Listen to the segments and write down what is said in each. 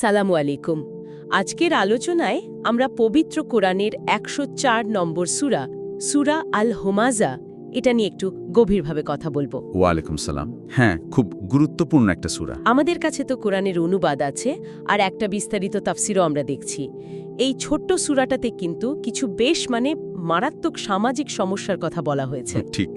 সালামু আলাইকুম। আজকের আলোচনায় আমরা পবিত্র কোরআনের একশো চার নম্বর সুরা সুরা আল হোমাজা এটা নিয়ে একটু গভীরভাবে কথা বলব। ওয়ালাইকুম সালাম। হ্যাঁ খুব গুরুত্বপূর্ণ একটা সুরা। আমাদের কাছে তো কোরআনের অনুবাদ আছে আর একটা বিস্তারিত তাফসিরও আমরা দেখছি। এই ছোট্ট সুরাটাতে কিন্তু কিছু বেশ মানে মারাত্মক সামাজিক সমস্যার কথা বলা হয়েছে। ঠিক।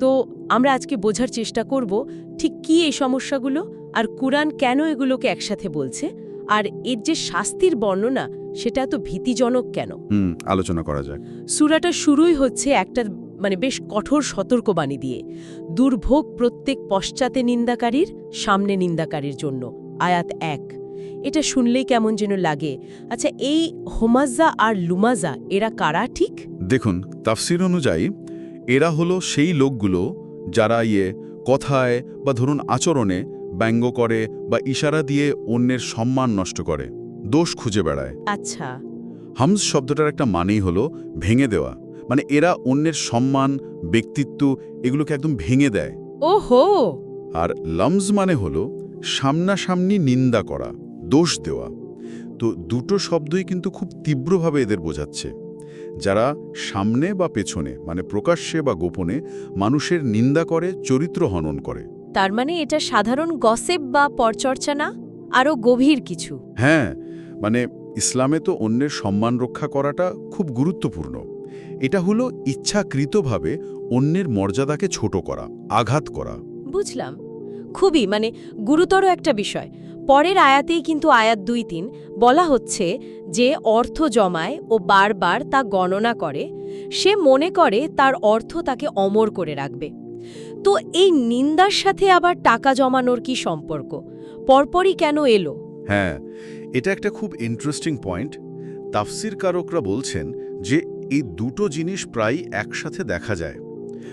তো আমরা আজকে বোঝার চেষ্টা করব ঠিক কি এই সমস্যাগুলো আর কুরআন কেন এগুলোকে একসাথে বলছে আর এর যে শাস্তির বর্ণনা সেটা এত ভীতিজনক কেন? হুম আলোচনা করা যাক। সুরাটা শুরুই হচ্ছে একটা মানে বেশ কঠোর সতর্কবাণী দিয়ে। দুর্ভোগ প্রত্যেক পশ্চাতে নিন্দাকারীর সামনে নিন্দাকারীর জন্য। আয়াত এক। এটা শুনলেই কেমন যেন লাগে। আচ্ছা এই হোমাজা আর লুমাজা এরা কারা ঠিক? দেখুন তাফসির অনুযায়ী এরা হলো সেই লোকগুলো যারা ইয়ে কথায় বা ধরুন আচরণে ব্যঙ্গ করে বা ইশারা দিয়ে অন্যের সম্মান নষ্ট করে দোষ খুঁজে বেড়ায়। আচ্ছা। হামজ শব্দটার একটা মানেই হলো ভেঙে দেওয়া। মানে এরা অন্যের সম্মান ব্যক্তিত্ব এগুলোকে একদম ভেঙে দেয়। ওহো! আর লমজ মানে হলো সামনাসামনি নিন্দা করা দোষ দেওয়া। তো দুটো শব্দই কিন্তু খুব তীব্রভাবে এদের বোঝাচ্ছে। যারা সামনে বা পেছনে মানে প্রকাশ্যে বা গোপনে মানুষের নিন্দা করে চরিত্র হনন করে। তার মানে এটা সাধারণ গসেপ বা পরচর্চা না? আরও গভীর কিছু। হ্যাঁ মানে ইসলামে তো অন্যের সম্মান রক্ষা করাটা খুব গুরুত্বপূর্ণ। এটা হলো ইচ্ছাকৃতভাবে অন্যের মর্যাদাকে ছোট করা আঘাত করা। বুঝলাম। খুবই মানে গুরুতর একটা বিষয়। পরের আয়াতেই কিন্তু আয়াত দুই তিন বলা হচ্ছে যে অর্থ জমায় ও বারবার তা গণনা করে সে মনে করে তার অর্থ তাকে অমর করে রাখবে। তো এই নিন্দার সাথে আবার টাকা জমানোর কি সম্পর্ক? পরপরই কেন এলো? হ্যাঁ এটা একটা খুব ইন্টারেস্টিং পয়েন্ট তাফসির কারকরা বলছেন যে এই দুটো জিনিস প্রায় একসাথে দেখা যায়।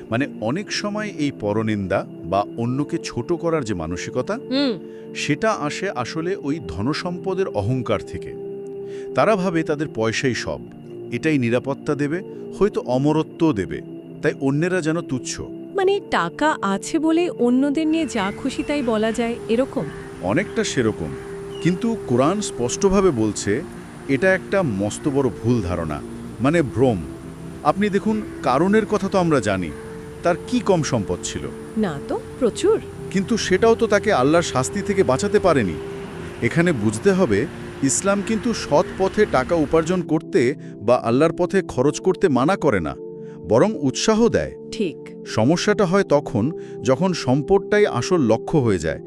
মানে অনেক সময় এই পরনিন্দা বা অন্যকে ছোট করার যে মানসিকতা সেটা আসে আসলে ওই ধনসম্পদের অহংকার থেকে। তারা ভাবে তাদের পয়সাই সব। এটাই নিরাপত্তা দেবে হয়তো অমরত্বও দেবে। তাই অন্যেরা যেন তুচ্ছ। মানে টাকা আছে বলে অন্যদের নিয়ে যা খুশি তাই বলা যায় এরকম? অনেকটা সেরকম। কিন্তু কোরআন স্পষ্টভাবে বলছে এটা একটা মস্ত বড় ভুল ধারণা মানে ভ্রম। আপনি দেখুন কারণের কথা তো আমরা জানি তার কি কম সম্পদ ছিল? না তো প্রচুর। কিন্তু সেটাও তো তাকে আল্লাহর শাস্তি থেকে বাঁচাতে পারেনি। এখানে বুঝতে হবে ইসলাম কিন্তু সৎ পথে টাকা উপার্জন করতে বা আল্লাহর পথে খরচ করতে মানা করে না। বরং উৎসাহ দেয়। ঠিক। সমস্যাটা হয় তখন যখন সম্পদটাই আসল লক্ষ্য হয়ে যায়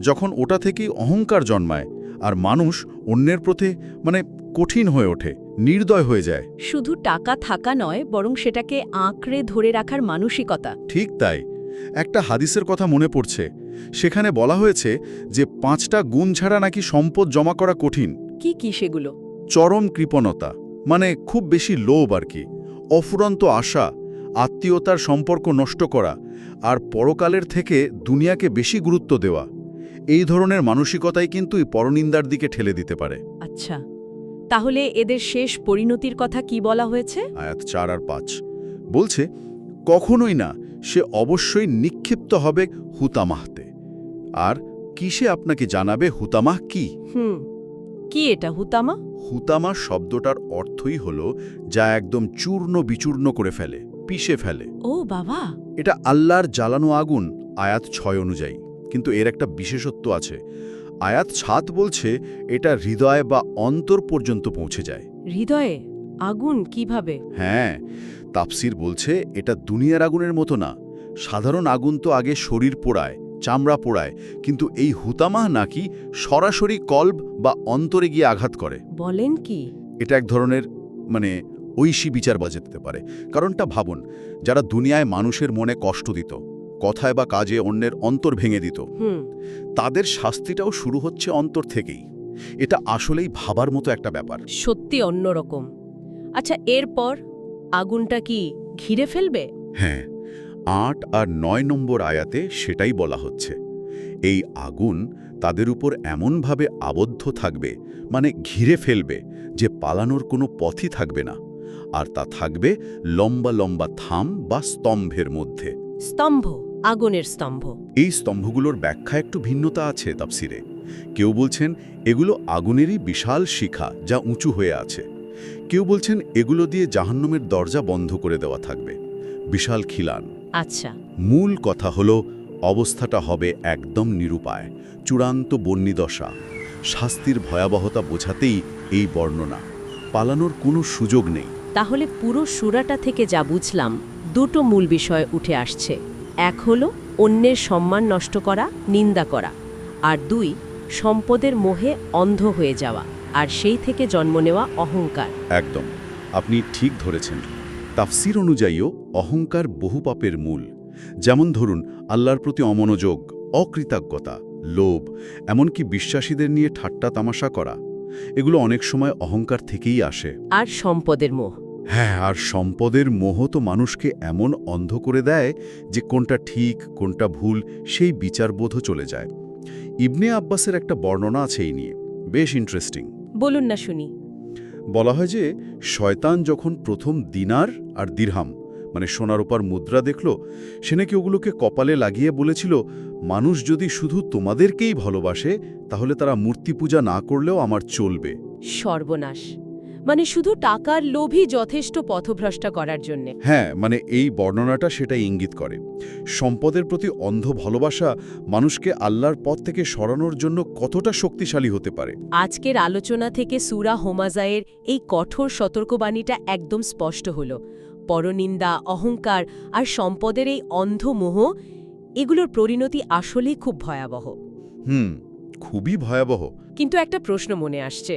যখন ওটা থেকেই অহংকার জন্মায় আর মানুষ অন্যের প্রতি মানে কঠিন হয়ে ওঠে নির্দয় হয়ে যায়। শুধু টাকা থাকা নয় বরং সেটাকে আঁকড়ে ধরে রাখার মানসিকতা। ঠিক তাই। একটা হাদিসের কথা মনে পড়ছে। সেখানে বলা হয়েছে যে পাঁচটা গুণ ছাড়া নাকি সম্পদ জমা করা কঠিন। কি কি সেগুলো? চরম কৃপণতা মানে খুব বেশি লোভ আর কি। অফুরন্ত আশা আত্মীয়তার সম্পর্ক নষ্ট করা আর পরকালের থেকে দুনিয়াকে বেশি গুরুত্ব দেওয়া। এই ধরনের মানসিকতাই কিন্তু পরনিন্দার দিকে ঠেলে দিতে পারে। আচ্ছা তাহলে এদের শেষ পরিণতির কথা কি বলা হয়েছে? আয়াত চার আর পাঁচ। বলছে কখনোই না সে অবশ্যই নিক্ষিপ্ত হবে হুতামাহতে। আর কিসে আপনাকে জানাবে হুতামাহ কি? হুম কি এটা হুতামা হুতামা শব্দটার অর্থই হল যা একদম চূর্ণ বিচূর্ণ করে ফেলে পিষে ফেলে। ও বাবা! এটা আল্লাহর জ্বালানো আগুন আয়াত ছয় অনুযায়ী। কিন্তু এর একটা বিশেষত্ব আছে। আয়াত ছাত বলছে এটা হৃদয় বা অন্তর পর্যন্ত পৌঁছে যায়। হৃদয়ে? আগুন কীভাবে? হ্যাঁ তাপসির বলছে এটা দুনিয়ার আগুনের মতো না। সাধারণ আগুন তো আগে শরীর পোড়ায় চামড়া পোড়ায় কিন্তু এই হুতামাহ নাকি সরাসরি কল্ব বা অন্তরে গিয়ে আঘাত করে। বলেন কি? এটা এক ধরনের মানে ঐশী বিচার বাজাতে পারে। কারণটা ভাবুন যারা দুনিয়ায় মানুষের মনে কষ্ট দিত কথায় বা কাজে অন্যের অন্তর ভেঙে দিত তাদের শাস্তিটাও শুরু হচ্ছে অন্তর থেকেই। এটা আসলেই ভাবার মতো একটা ব্যাপার। সত্যি অন্যরকম। আচ্ছা এরপর আগুনটা কি ঘিরে ফেলবে? হ্যাঁ। আট আর নয় নম্বর আয়াতে সেটাই বলা হচ্ছে। এই আগুন তাদের উপর এমনভাবে আবদ্ধ থাকবে মানে ঘিরে ফেলবে যে পালানোর কোনো পথই থাকবে না। আর তা থাকবে লম্বা লম্বা থাম বা স্তম্ভের মধ্যে। স্তম্ভ আগুনের স্তম্ভ। এই স্তম্ভগুলোর ব্যাখ্যা একটু ভিন্নতা আছে তাফসিরে। কেউ বলছেন এগুলো আগুনেরই বিশাল শিখা যা উঁচু হয়ে আছে। কেউ বলছেন এগুলো দিয়ে জাহান্নমের দরজা বন্ধ করে দেওয়া থাকবে। বিশাল খিলান। আচ্ছা। মূল কথা হলো অবস্থাটা হবে একদম নিরুপায় চূড়ান্ত বন্যিদশা শাস্তির ভয়াবহতা বোঝাতেই এই বর্ণনা। পালানোর কোনো সুযোগ নেই। তাহলে পুরো সুরাটা থেকে যা বুঝলাম দুটো মূল বিষয় উঠে আসছে। এক হলো অন্যের সম্মান নষ্ট করা নিন্দা করা। আর দুই সম্পদের মোহে অন্ধ হয়ে যাওয়া আর সেই থেকে জন্ম নেওয়া অহংকার। একদম। আপনি ঠিক ধরেছেন। তাফসির অনুযায়ীও অহংকার বহু পাপের মূল। যেমন ধরুন আল্লাহর প্রতি অমনোযোগ অকৃতজ্ঞতা লোভ এমনকি বিশ্বাসীদের নিয়ে ঠাট্টা তামাশা করা। এগুলো অনেক সময় অহংকার থেকেই আসে। আর সম্পদের মোহ। হ্যাঁ আর সম্পদের মোহ তো মানুষকে এমন অন্ধ করে দেয় যে কোনটা ঠিক কোনটা ভুল সেই বিচারবোধও চলে যায়। ইবনে আব্বাসের একটা বর্ণনা আছে এই নিয়ে। বেশ ইন্টারেস্টিং বলুন না শুনি। বলা হয় যে শয়তান যখন প্রথম দিনার আর দিরহাম মানে সোনার উপর মুদ্রা দেখল সে নাকি ওগুলোকে কপালে লাগিয়ে বলেছিল মানুষ যদি শুধু তোমাদেরকেই ভালোবাসে তাহলে তারা মূর্তি পূজা না করলেও আমার চলবে। সর্বনাশ। মানে শুধু টাকার লোভই যথেষ্ট পথভ্রষ্ট করার জন্য। হ্যাঁ মানে এই বর্ণনাটা সেটা ইঙ্গিত করে। সম্পদের প্রতি অন্ধ ভালোবাসা মানুষকে আল্লাহর পথ থেকে সরানোর জন্য কতটা শক্তিশালী হতে পারে? আজকের আলোচনা থেকে সুরা হোমাজায়ের এই কঠোর সতর্কবাণীটা একদম স্পষ্ট হল। পরনিন্দা অহংকার আর সম্পদের এই অন্ধ মোহ এগুলোর পরিণতি আসলেই খুব ভয়াবহ। হুম খুবই ভয়াবহ। কিন্তু একটা প্রশ্ন মনে আসছে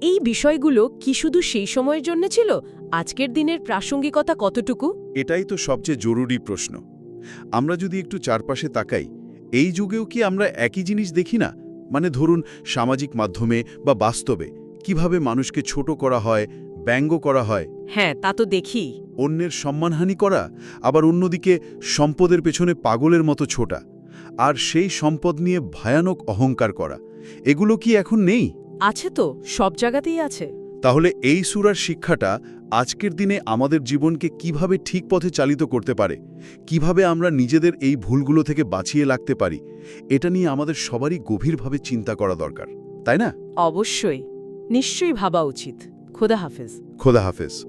এই বিষয়গুলো কি শুধু সেই সময়ের জন্য ছিল? আজকের দিনের প্রাসঙ্গিকতা কতটুকু? এটাই তো সবচেয়ে জরুরি প্রশ্ন। আমরা যদি একটু চারপাশে তাকাই এই যুগেও কি আমরা একই জিনিস দেখি না? মানে ধরুন সামাজিক মাধ্যমে বা বাস্তবে কীভাবে মানুষকে ছোট করা হয় ব্যঙ্গ করা হয়। হ্যাঁ তা তো দেখি। অন্যের সম্মানহানি করা আবার অন্যদিকে সম্পদের পেছনে পাগলের মতো ছোটা। আর সেই সম্পদ নিয়ে ভয়ানক অহংকার করা। এগুলো কি এখন নেই? আছে তো সব জায়গাতেই আছে। তাহলে এই সুরার শিক্ষাটা আজকের দিনে আমাদের জীবনকে কীভাবে ঠিক পথে চালিত করতে পারে? কীভাবে আমরা নিজেদের এই ভুলগুলো থেকে বাঁচিয়ে লাগতে পারি? এটা নিয়ে আমাদের সবারই গভীরভাবে চিন্তা করা দরকার তাই না? অবশ্যই। নিশ্চয়ই ভাবা উচিত। খোদা হাফেজ খোদা হাফেজ